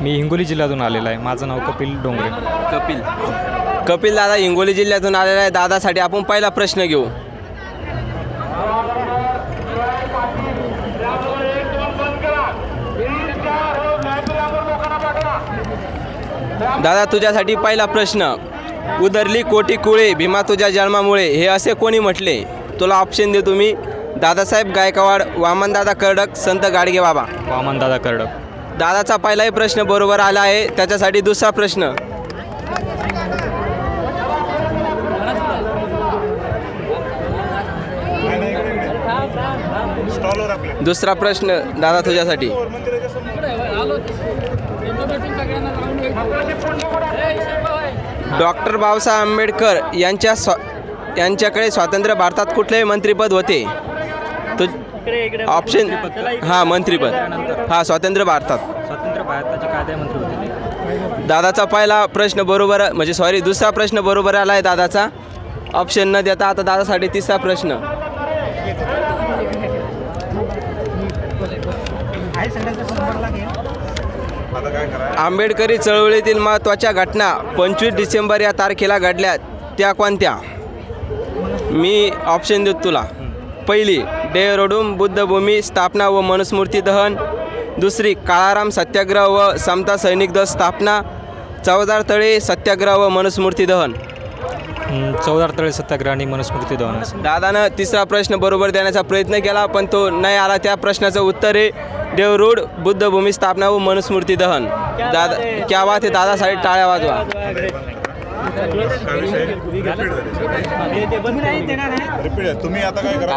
मी हिंगोली जिल्ह्यातून आलेला आहे. माझं नाव कपिल डोंगरे. कपिल. कपिल दादा हिंगोली जिल्ह्यातून आलेला आहे. दादासाठी आपण पहिला प्रश्न घेऊ. दादा तुझ्यासाठी पहिला प्रश्न. उदरली कोटी कुळे भीमा तुझ्या जन्मामुळे. हे असे कोणी म्हटले? तुला ऑप्शन देतो मी. दादासाहेब गायकवाड वामनदादा कर्डक संत गाडगे बाबा वामन दादा कर्डक. दादाचा पहिलाही प्रश्न बरोबर आला आहे. त्याच्यासाठी दुसरा प्रश्न. दुसरा प्रश्न दादा तुझ्यासाठी. डॉक्टर बाबासाहेब आंबेडकर यांच्या स्वा यांच्याकडे स्वातंत्र्य भारतात कुठलेही मंत्रीपद होते. तु ऑप्शन हां मंत्रीपद हां स्वातंत्र्य भारतात. स्वातंत्र्य भारताचे कायद्यामंत्री होते दादाचा पहिला प्रश्न बरोबर म्हणजे सॉरी दुसरा प्रश्न बरोबर आला आहे दादाचा. ऑप्शन न देता आता दादासाठी तिसरा प्रश्न. आंबेडकरी चळवळीतील महत्त्वाच्या घटना पंचवीस डिसेंबर या तारखेला घडल्या त्या कोणत्या? मी ऑप्शन देतो तुला. पहिली डेहरोडूम बुद्धभूमी स्थापना व मनुस्मृती दहन. दुसरी काळाराम सत्याग्रह व समता सैनिक दल स्थापना. चौदार तळे सत्याग्रह व मनुस्मृती दहन. चौदार तळे सत्याग्रह आणि मनुस्मृती दहन. दादानं तिसरा प्रश्न बरोबर देण्याचा प्रयत्न केला पण तो नाही आला. त्या प्रश्नाचं उत्तर आहे देवरूड बुद्धभूमी स्थापना व मनुस्मृती दहन. दादा क्या बात आहे दादासाठी टाळ्या वाजवा. रिपीट तुम्ही आता काय करा?